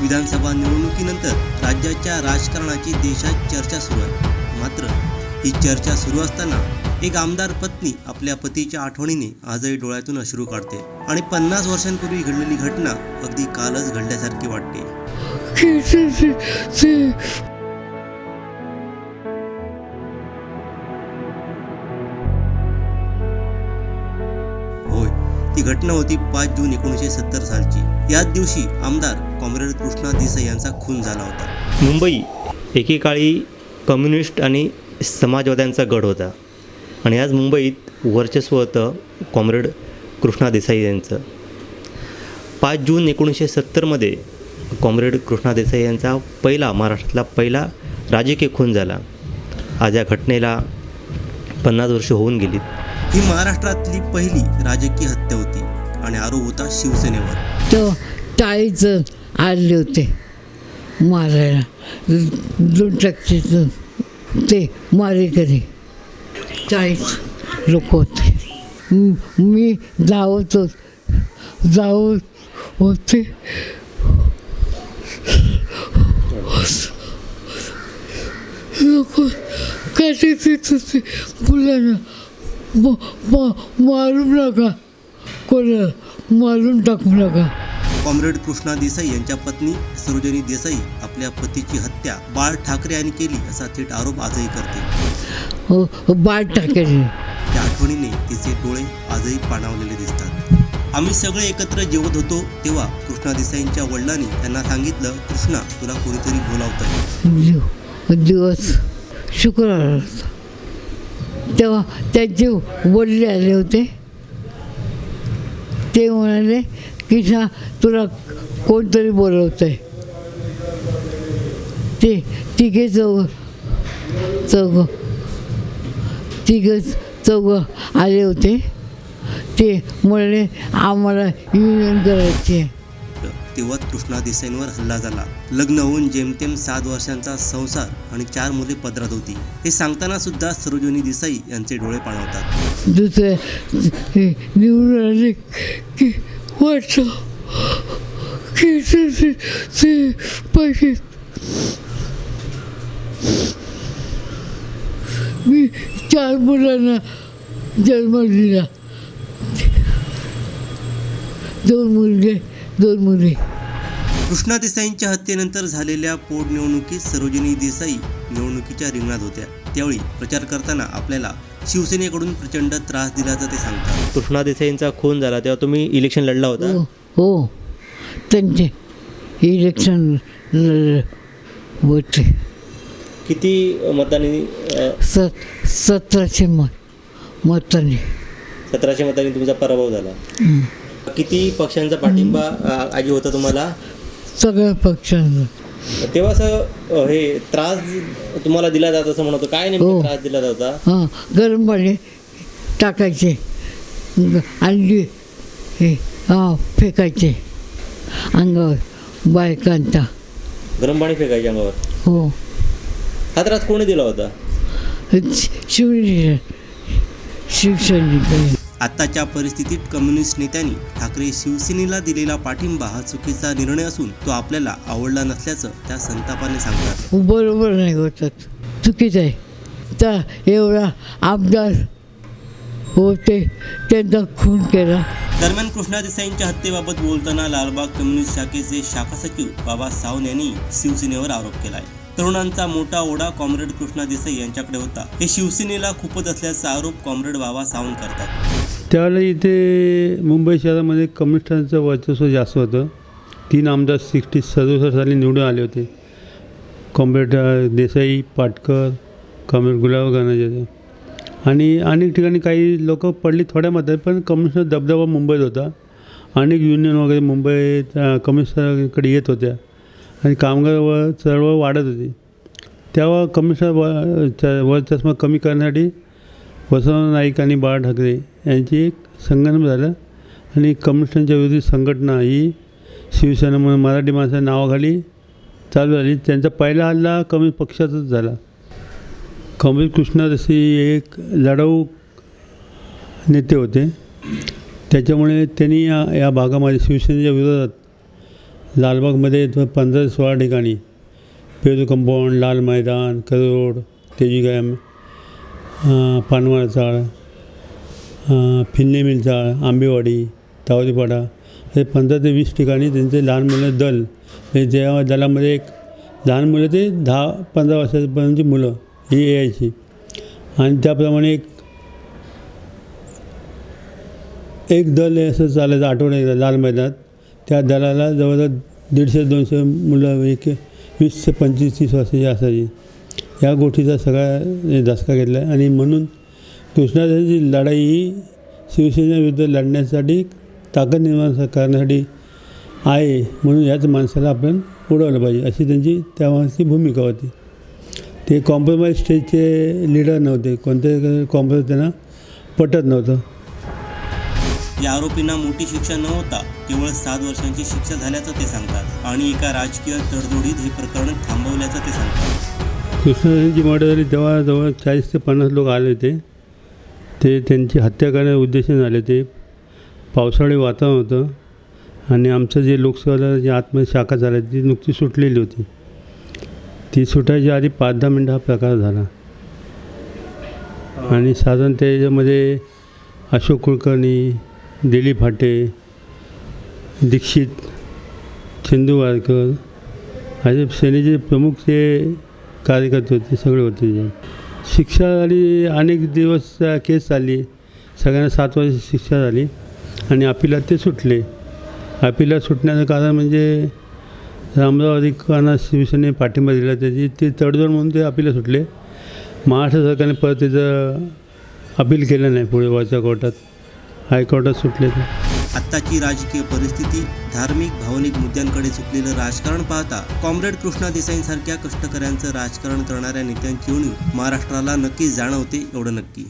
विधानसभा निवडणुकीनंतर राज्याच्या राजकारणाची देशात चर्चा सुरू आहे. मात्र ही चर्चा सुरू असताना एक आमदार पत्नी आपल्या पतीच्या आठवणीने आजही डोळ्यातून अश्रू काढते आणि पन्नास वर्षांपूर्वी घडलेली घटना अगदी कालच घडल्यासारखी वाटते. होय ती घटना होती पाच जून एकोणीसशे सत्तर सालची. याच दिवशी आमदार कॉम्रेड कृष्णा देसाई यांचा खून झाला होता. मुंबई एकेकाळी कम्युनिस्ट आणि समाजवाद्यांचा गड होता. आणि आज मुंबईत वर्चस्व होतं कॉम्रेड कृष्णा देसाई यांचं. पाच जून एकोणीसशे सत्तरमध्ये कॉम्रेड कृष्णा देसाई यांचा पहिला महाराष्ट्रातला पहिला राजकीय खून झाला. आज या घटनेला पन्नास वर्ष होऊन गेलीत. ही महाराष्ट्रातली पहिली राजकीय हत्या होती आणि आरोप होता शिवसेनेवर. तो आले होते मारायला. दोन टक्केचं ते मारेकरी. चाळीस लोक होते. मी धावत होत धावत होते. लोक कसे देत होते? मुलांना म- म- मारून नका. कोणाला मारून टाकू नका. कॉम्रेड कृष्णा देसाई यांच्या पत्नी सरोजनी देसाई आपल्या पतीची हत्या बाळ ठाकरे यांनी केली असा थेट आरोप आजही करते. हो बाट टाकेल त्या आठवणीने तिचे डोळे आजही पाणावलेले दिसतात. आम्ही सगळे एकत्र जेवत होतो तेव्हा कृष्णा देसाईंच्या वडिलांनी त्यांना सांगितलं कृष्णा तुला कोणीतरी बोलावतंय. दिव दिवस शुक्रवार. तेव्हा त्यांचे वडील आले होते. ते म्हणाले की सा तुला कोणतरी बोलवत आहे ते तिघे चौघ चौघ तिघ चौघ आले होते. ते म्हणले आम्हाला युनियन करायची आहे तेव्हाच कृष्णा देसाईंवर हल्ला झाला. लग्न होऊन जेमतेम सात वर्षांचा संसार आणि चार मुले पदरात होती. हे सांगताना सुद्धा सरोजनी देसाई यांचे डोळे पाणवतात. दुसरे निवडून आले की वाटतं की ते ते- मी चार मुलांना जन्म दिला. दोन मुलगे दोन मुली. कृष्णा देसाईंच्या हत्येनंतर झालेल्या पोटनिवडणुकीत सरोजिनी देसाई निवडणुकीच्या रिंगणात होत्या. त्यावेळी प्रचार करताना आपल्याला शिवसेनेकडून प्रचंड त्रास दिल्याचं ते सांगतात. कृष्णा देसाईंचा खून झाला तेव्हा तुम्ही इलेक्शन लढला होता? हो हो. त्यांचे इलेक्शन होते. किती मतांनी सत सतराशे मत मतांनी. सतराशे मतांनी तुमचा पराभव झाला. हं. किती पक्षांचा पाठिंबा अ, आजी होता तुम्हाला? सगळ्या पक्षांना. तेव्हा असं हे त्रास तुम्हाला दिला जात असं म्हणतो. काय नेमका हो. त्रास दिला जाता हां गरम पाणी टाकायचे. अंडी हे हां फेकायचे. अंगावर बायकांच्या गरम पाणी फेकायचे अंगावर? हो. हा त्रास कोणी दिला होता? शिवली शिवसैनिकांनी आताच्या परिस्थितीत कम्युनिस्ट नेत्यांनी ठाकरे शिवसेनेला दिलेला पाठिंबा हा चुकीचा निर्णय असून तो आपल्याला आवडला नसल्याचं त्या संतापाने सांगतात. बरोबर नाही होतात चुकीचं आहे. त्या एवढा आमदार होते त्यांचा खून केला. दरम्यान कृष्णा देसाईंच्या हत्येबाबत बोलताना लालबाग कम्युनिस्ट शाखेचे शाखा सचिव बाबा सावंत यांनी शिवसेनेवर आरोप केलाय. तरुणांचा मोठा ओढा कॉम्रेड कृष्णा देसाई यांच्याकडे होता. हे शिवसेनेला खूपच असल्याचा आरोप कॉम्रेड बाबा सावंत करतात. त्यावेळेला इथे मुंबई शहरामध्ये कम्युनिस्टांचं वर्चस्व जास्त होतं. तीन आमदार सिक्स्टी सदुसष्ट साली निवडून आले होते. कॉम्रेड देसाई पाटकर कॉम्रेड गुलाब गानाचे आणि अनेक ठिकाणी काही लोक पडली थोड्या मध्ये पण कम्युनिस्ट दबदबा मुंबईत होता. अनेक युनियन वगैरे मुंबईत कम्युनिस्टकडे येत होत्या. आणि कामगार व चळवळ वाढत होती. तेव्हा कमिशनर व च्या- कमी करण्यासाठी वसंतराव नाईक आणि बाळा ठाकरे यांची एक संगणन झालं. आणि कम्युनिस्टांच्या विरोधी संघटना ही शिवसेना म्हणून मराठी माणसाच्या नावाखाली चालू झाली. त्यांचा पहिला हल्ला कमी पक्षाचाच झाला. कमल कृष्णदासी एक लढाऊ नेते होते. त्याच्यामुळे त्यांनी या या भागामध्ये शिवसेनेच्या विरोधात लालबागमध्ये पंधरा ते सोळा ठिकाणी पेरू कंपाऊंड लाल मैदान करोड तेजी कॅम्प अं, चाळ अं, फिन्ने मिल चाळ आंबेवाडी तावरीपाडा हे पंधरा ते वीस ठिकाणी त्यांचे लहान मुलं दल. हे ज्या दलामध्ये एक लहान मुलं ते दहा पंधरा वर्षापर्यंतची मुलं ही यायची. आणि त्याप्रमाणे एक एक दल हे असं चालायचं आठवड्या लाल मैदानात. त्या दलाला जवळजवळ दीडशे दोनशे मुलं एक वीस ते पंचवीस तीस वर्षाची असायची. या गोष्टीचा सगळा धसका घेतला आहे आणि म्हणून कृष्णाची लढाई ही शिवसेनेविरुद्ध लढण्यासाठी ताकद निर्माण करण्यासाठी आहे म्हणून याच माणसाला आपण उडवलं पाहिजे अशी त्यांची त्यामागची भूमिका होती. ते कॉम्प्रोमाइज स्टेजचे लीडर नव्हते. कोणते कॉम्प्रोमाइज त्यांना पटत नव्हतं. या आरोपींना मोठी शिक्षा न होता केवळ सात वर्षांची शिक्षा झाल्याचं ते सांगतात आणि एका राजकीय तडजोडीत हे प्रकरण थांबवल्याचं ते सांगतात. कृष्णजी मर्डर झाली तेव्हा जवळ चाळीस ते पन्नास लोक आले होते ते त्यांची हत्या करण्याच्या उद्देशाने आले होते. पावसाळी वातावरण होतं आणि आमचं जे लोकसभा जे आतमध्ये शाखा झाली ती नुकती सुटलेली होती. ती सुटायच्या आधी पाच दहा मिनटं हा प्रकार झाला. आणि साधारण त्याच्यामध्ये अशोक कुलकर्णी दिलीप फाटे दीक्षित चंदू वारकर असे सेनेचे प्रमुख ते कार्यकर्ते होते सगळे होते जे. शिक्षा झाली अनेक दिवस केस चालली. सगळ्यांना सात वर्ष शिक्षा झाली. आणि अपिलात ते सुटले. अपिलात सुटण्याचं कारण म्हणजे रामराव अधिकांना शिवसेने पाठिंबा दिला त्याची. ते तडजोड म्हणून ते अपिला सुटले. महाराष्ट्र सरकारने परत त्याचं अपील केलं नाही पुढे वरच्या कोर्टात. हायकोर्टात सुटले ते. आत्ताची राजकीय परिस्थिती धार्मिक भावनिक मुद्द्यांकडे चुकलेलं राजकारण पाहता कॉम्रेड कृष्णा देसाईंसारख्या कष्टकऱ्यांचं राजकारण करणाऱ्या नेत्यांची उणीव महाराष्ट्राला नक्कीच जाणवते एवढं नक्की.